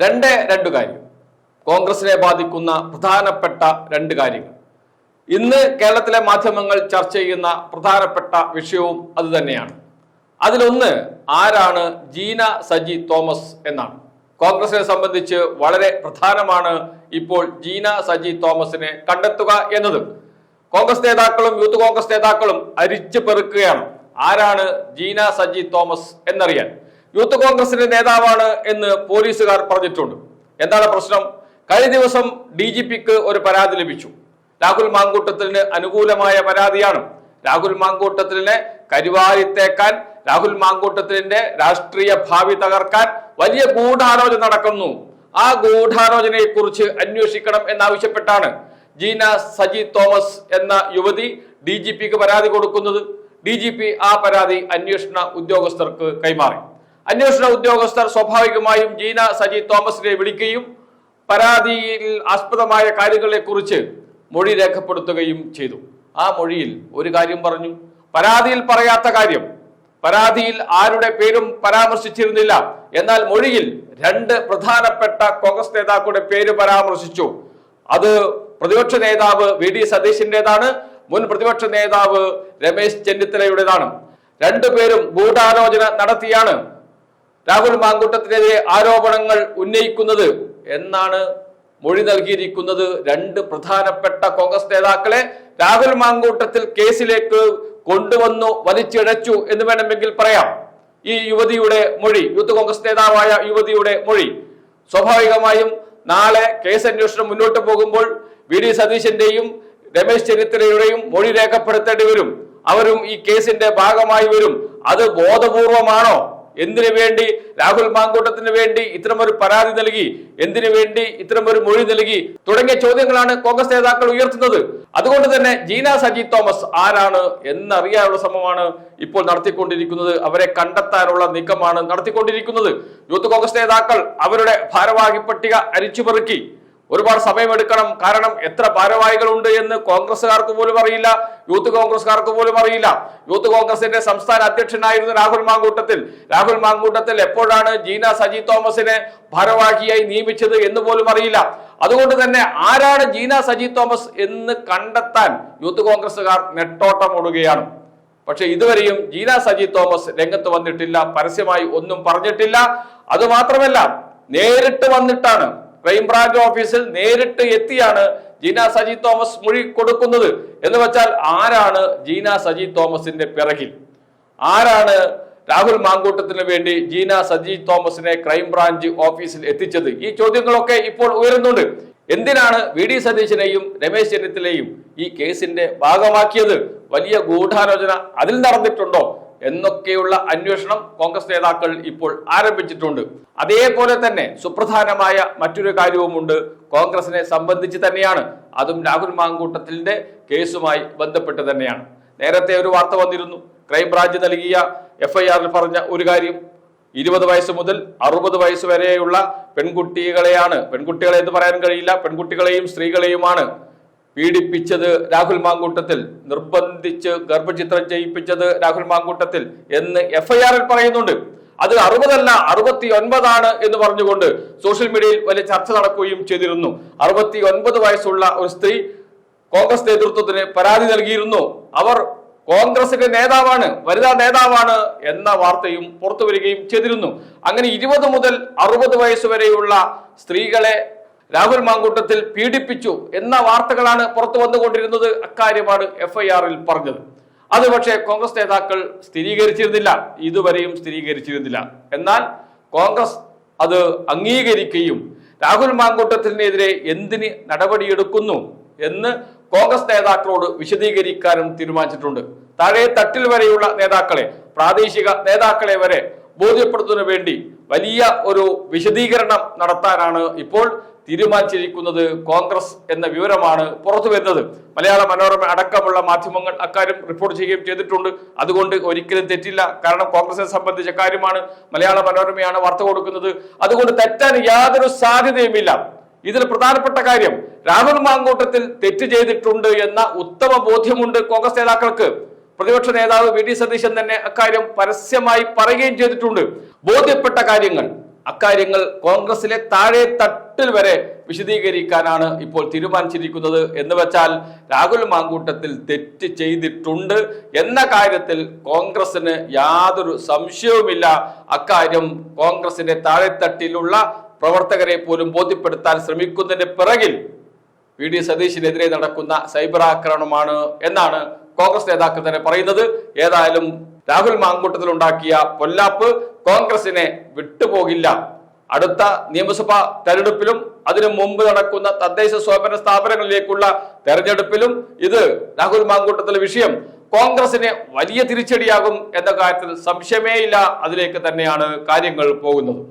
രണ്ട് രണ്ട് കാര്യം. കോൺഗ്രസിനെ ബാധിക്കുന്ന പ്രധാനപ്പെട്ട രണ്ട് കാര്യങ്ങൾ. ഇന്ന് കേരളത്തിലെ മാധ്യമങ്ങൾ ചർച്ച ചെയ്യുന്ന പ്രധാനപ്പെട്ട വിഷയവും അതുതന്നെയാണ് അതിലൊന്ന് ആരാണ് ജീന സജി തോമസ് എന്നാണ്. കോൺഗ്രസിനെ സംബന്ധിച്ച് വളരെ പ്രധാനമാണ് ഇപ്പോൾ ജീന സജി തോമസിനെ കണ്ടെത്തുക എന്നത്. കോൺഗ്രസ് നേതാക്കളും യൂത്ത് കോൺഗ്രസ് നേതാക്കളും അരിച്ചു പെറുക്കുകയാണ്. ആരാണ് ജീന സജി തോമസ് എന്നറിയാൻ. യൂത്ത് കോൺഗ്രസിന്റെ നേതാവാണ് എന്ന് പോലീസുകാർ പറഞ്ഞിട്ടുണ്ട്. എന്താണ് പ്രശ്നം? കഴിഞ്ഞ ദിവസം ഡി ജി പിക്ക് ഒരു പരാതി ലഭിച്ചു. രാഹുൽ മാങ്കൂട്ടത്തിന് അനുകൂലമായ പരാതിയാണ്. രാഹുൽ മാങ്കൂട്ടത്തിനെ കരിവാരിത്തേക്കാൻ രാഹുൽ മാങ്കൂട്ടത്തിന്റെ രാഷ്ട്രീയ ഭാവി തകർക്കാൻ വലിയ ഗൂഢാലോചന നടക്കുന്നു. ആ ഗൂഢാലോചനയെ കുറിച്ച് അന്വേഷിക്കണം എന്നാവശ്യപ്പെട്ടാണ് ജീന സജി തോമസ് എന്ന യുവതി ഡി ജി പിക്ക് പരാതി കൊടുക്കുന്നത്. ഡി ജി പി ആ പരാതി അന്വേഷണ ഉദ്യോഗസ്ഥർക്ക് കൈമാറി. അന്വേഷണ ഉദ്യോഗസ്ഥർ സ്വാഭാവികമായും ജീന സജി തോമസിനെ വിളിക്കുകയും പരാതിയിൽ ആസ്പദമായ കാര്യങ്ങളെ കുറിച്ച് മൊഴി രേഖപ്പെടുത്തുകയും ചെയ്തു. ആ മൊഴിയിൽ ഒരു കാര്യം പറഞ്ഞു. പരാതിയിൽ പറയാത്ത കാര്യം പരാതിയിൽ ആരുടെ പേരും പരാമർശിച്ചിരുന്നില്ല. എന്നാൽ മൊഴിയിൽ രണ്ട് പ്രധാനപ്പെട്ട കോൺഗ്രസ് നേതാക്കളുടെ പേര് പരാമർശിച്ചു. അത് പ്രതിപക്ഷ നേതാവ് വി ഡി സതീശിന്റേതാണ് മുൻ പ്രതിപക്ഷ നേതാവ് രമേശ് ചെന്നിത്തലയുടേതാണ്. രണ്ടുപേരും ഗൂഢാലോചന നടത്തിയാണ്. രാഹുൽ മാങ്കൂട്ടത്തിനെതിരെ ആരോപണങ്ങൾ ഉന്നയിക്കുന്നത് എന്നാണ് മൊഴി നൽകിയിരിക്കുന്നത് രണ്ട് പ്രധാനപ്പെട്ട കോൺഗ്രസ് നേതാക്കളെ രാഹുൽ മാങ്കൂട്ടത്തിൽ കേസിലേക്ക് കൊണ്ടുവന്നു വലിച്ചിഴച്ചു എന്ന് വേണമെങ്കിൽ പറയാം. ഈ യുവതിയുടെ മൊഴി യൂത്ത് കോൺഗ്രസ് നേതാവായ യുവതിയുടെ മൊഴി. സ്വാഭാവികമായും നാളെ കേസ് അന്വേഷണം മുന്നോട്ട് പോകുമ്പോൾ വി ഡി സതീശന്റെയും രമേശ് ചെന്നിത്തലയുടെയും മൊഴി രേഖപ്പെടുത്തേണ്ടി വരും. അവരും ഈ കേസിന്റെ ഭാഗമായി വരും. അത് ബോധപൂർവമാണോ? എന്തിനു വേണ്ടി രാഹുൽ മാങ്കൂട്ടത്തിന് വേണ്ടി ഇത്തരമൊരു പരാതി നൽകി? എന്തിനു വേണ്ടി ഇത്തരമൊരു മൊഴി നൽകി? തുടങ്ങിയ ചോദ്യങ്ങളാണ് കോൺഗ്രസ് നേതാക്കൾ ഉയർത്തുന്നത്. അതുകൊണ്ട് തന്നെ ജീന സജി തോമസ് ആരാണ് എന്നറിയാനുള്ള ശ്രമമാണ് ഇപ്പോൾ നടത്തിക്കൊണ്ടിരിക്കുന്നത്. അവരെ കണ്ടെത്താനുള്ള നീക്കമാണ് നടത്തിക്കൊണ്ടിരിക്കുന്നത്. യൂത്ത് കോൺഗ്രസ് നേതാക്കൾ അവരുടെ ഭാരവാഹി പട്ടിക അരിച്ചുപെറുക്കി. ഒരുപാട് സമയമെടുക്കണം. കാരണം എത്ര ഭാരവാഹികളുണ്ട് എന്ന് കോൺഗ്രസ്സുകാർക്ക് പോലും അറിയില്ല. യൂത്ത് കോൺഗ്രസ്സുകാർക്ക് പോലും അറിയില്ല. യൂത്ത് കോൺഗ്രസിന്റെ സംസ്ഥാന അധ്യക്ഷനായിരുന്ന രാഹുൽ മാങ്കൂട്ടത്തിൽ. രാഹുൽ മാങ്കൂട്ടത്തിൽ എപ്പോഴാണ് ജീന സജി തോമസിനെ ഭാരവാഹിയായി നിയമിച്ചത് എന്ന് പോലും അറിയില്ല. അതുകൊണ്ട് തന്നെ ആരാണ് ജീന സജി തോമസ് എന്ന് കണ്ടെത്താൻ യൂത്ത് കോൺഗ്രസ്സുകാർ നെട്ടോട്ടമോടുകയാണ് പക്ഷെ ഇതുവരെയും ജീന സജി തോമസ് രംഗത്ത് വന്നിട്ടില്ല. പരസ്യമായി ഒന്നും പറഞ്ഞിട്ടില്ല. അത് മാത്രമല്ല നേരിട്ട് വന്നിട്ടാണ് ക്രൈംബ്രാഞ്ച് ഓഫീസിൽ നേരിട്ട് എത്തിയാണ് ജീന സജി തോമസ് മൊഴി കൊടുക്കുന്നത്. എന്ന് വെച്ചാൽ ആരാണ് ജീന സജി തോമസിന്റെ പിറകിൽ? ആരാണ് രാഹുൽ മാങ്കൂട്ടത്തിന് വേണ്ടി ജീന സജി തോമസിനെ ക്രൈംബ്രാഞ്ച് ഓഫീസിൽ എത്തിച്ചത്? ഈ ചോദ്യങ്ങളൊക്കെ ഇപ്പോൾ ഉയരുന്നുണ്ട്. എന്തിനാണ് വി ഡി സതീശനെയും രമേശ് ചെന്നിത്തലയും ഈ കേസിന്റെ ഭാഗമാക്കിയത്? വലിയ ഗൂഢാലോചന അതിൽ നടന്നിട്ടുണ്ടോ? എന്നൊക്കെയുള്ള അന്വേഷണം കോൺഗ്രസ് നേതാക്കൾ ഇപ്പോൾ ആരംഭിച്ചിട്ടുണ്ട്. അതേപോലെ തന്നെ സുപ്രധാനമായ മറ്റൊരു കാര്യവുമുണ്ട്. കോൺഗ്രസിനെ സംബന്ധിച്ച് തന്നെയാണ്. അതും രാഹുൽ മാങ്കൂട്ടത്തിന്റെ കേസുമായി ബന്ധപ്പെട്ട് തന്നെയാണ്. നേരത്തെ ഒരു വാർത്ത വന്നിരുന്നു. ക്രൈംബ്രാഞ്ച് നൽകിയ എഫ്ഐആറിൽ പറഞ്ഞ ഒരു കാര്യം. ഇരുപത് വയസ്സ് മുതൽ അറുപത് വയസ്സ് വരെയുള്ള പെൺകുട്ടികളെയാണ്. പെൺകുട്ടികളെ എന്ന് പറയാൻ കഴിയില്ല. പെൺകുട്ടികളെയും സ്ത്രീകളെയുമാണ് പീഡിപ്പിച്ചത് രാഹുൽ മാങ്കൂട്ടത്തിൽ നിർബന്ധിച്ച് ഗർഭചിത്രം ചെയ്യിപ്പിച്ചത് രാഹുൽ മാങ്കൂട്ടത്തിൽ എന്ന് എഫ്ഐആറിൽ പറയുന്നുണ്ട്. അത് അറുപതല്ല അറുപത്തി ഒൻപതാണ് എന്ന് പറഞ്ഞുകൊണ്ട് സോഷ്യൽ മീഡിയയിൽ വലിയ ചർച്ച നടക്കുകയും ചെയ്തിരുന്നു. അറുപത്തി ഒൻപത് വയസ്സുള്ള ഒരു സ്ത്രീ കോൺഗ്രസ് നേതൃത്വത്തിന് പരാതി നൽകിയിരുന്നു. അവർ കോൺഗ്രസിന്റെ നേതാവാണ് വനിതാ നേതാവാണ് എന്ന വാർത്തയും പുറത്തു വരികയും ചെയ്തിരുന്നു. അങ്ങനെ ഇരുപത് മുതൽ അറുപത് വയസ്സ് വരെയുള്ള സ്ത്രീകളെ രാഹുൽ മാങ്കൂട്ടത്തിൽ പീഡിപ്പിച്ചു എന്ന വാർത്തകളാണ് പുറത്തു വന്നുകൊണ്ടിരുന്നത് അക്കാര്യമാണ് എഫ്ഐആറിൽ പറഞ്ഞത്. അത് പക്ഷേ കോൺഗ്രസ് നേതാക്കൾ സ്ഥിരീകരിച്ചിരുന്നില്ല. ഇതുവരെയും സ്ഥിരീകരിച്ചിരുന്നില്ല. എന്നാൽ കോൺഗ്രസ് അത് അംഗീകരിക്കുകയും രാഹുൽ മാങ്കൂട്ടത്തിനെതിരെ എന്തിന് നടപടിയെടുക്കുന്നു എന്ന് കോൺഗ്രസ് നേതാക്കളോട് വിശദീകരിക്കാനും തീരുമാനിച്ചിട്ടുണ്ട്. താഴെ തട്ടിൽ വരെയുള്ള നേതാക്കളെ പ്രാദേശിക നേതാക്കളെ വരെ ബോധ്യപ്പെടുത്തുന്നതിന് വേണ്ടി വലിയ ഒരു വിശദീകരണം നടത്താനാണ് ഇപ്പോൾ തീരുമാനിച്ചിരിക്കുന്നത് കോൺഗ്രസ് എന്ന വിവരമാണ് പുറത്തു വരുന്നത്. മലയാള മനോരമ അടക്കമുള്ള മാധ്യമങ്ങൾ അക്കാര്യം റിപ്പോർട്ട് ചെയ്യുകയും ചെയ്തിട്ടുണ്ട്. അതുകൊണ്ട് ഒരിക്കലും തെറ്റില്ല. കാരണം കോൺഗ്രസിനെ സംബന്ധിച്ച കാര്യമാണ് മലയാള മനോരമയാണ് വാർത്ത കൊടുക്കുന്നത്. അതുകൊണ്ട് തെറ്റാൻ യാതൊരു സാധ്യതയുമില്ല. ഇതിൽ പ്രധാനപ്പെട്ട കാര്യം രാഹുൽ മാങ്കൂട്ടത്തിൽ തെറ്റ് ചെയ്തിട്ടുണ്ട് എന്ന ഉത്തമ ബോധ്യമുണ്ട് കോൺഗ്രസ് നേതാക്കൾക്ക്. പ്രതിപക്ഷ നേതാവ് വി ഡി സതീശൻ തന്നെ അക്കാര്യം പരസ്യമായി പറയുകയും ചെയ്തിട്ടുണ്ട്. ബോധ്യപ്പെട്ട കാര്യങ്ങൾ അക്കാര്യങ്ങൾ കോൺഗ്രസിലെ താഴെ തട്ടിൽ വരെ വിശദീകരിക്കാനാണ് ഇപ്പോൾ തീരുമാനിച്ചിരിക്കുന്നത്. എന്ന് വെച്ചാൽ രാഹുൽ മാങ്കൂട്ടത്തിൽ തെറ്റ് ചെയ്തിട്ടുണ്ട് എന്ന കാര്യത്തിൽ കോൺഗ്രസിന് യാതൊരു സംശയവുമില്ല. അക്കാര്യം കോൺഗ്രസിന്റെ താഴെത്തട്ടിലുള്ള പ്രവർത്തകരെ പോലും ബോധ്യപ്പെടുത്താൻ ശ്രമിക്കുന്നതിന് പിറകിൽ വി ഡി സതീഷിനെതിരെ നടക്കുന്ന സൈബർ ആക്രമണമാണ് എന്നാണ് കോൺഗ്രസ് നേതാക്കൾ തന്നെ പറയുന്നത്. ഏതായാലും രാഹുൽ മാങ്കൂട്ടത്തിൽ ഉണ്ടാക്കിയ പൊല്ലാപ്പ് കോൺഗ്രസിനെ വിട്ടുപോകില്ല. അടുത്ത നിയമസഭാ തെരഞ്ഞെടുപ്പിലും അതിനു മുമ്പ് നടക്കുന്ന തദ്ദേശ സ്വയംഭരണ സ്ഥാപനങ്ങളിലേക്കുള്ള തെരഞ്ഞെടുപ്പിലും ഇത് രാഹുൽ മാങ്കൂട്ടത്തിലെ വിഷയം കോൺഗ്രസിന് വലിയ തിരിച്ചടിയാകും എന്ന കാര്യത്തിൽ സംശയമേയില്ല. അതിലേക്ക് തന്നെയാണ് കാര്യങ്ങൾ പോകുന്നത്.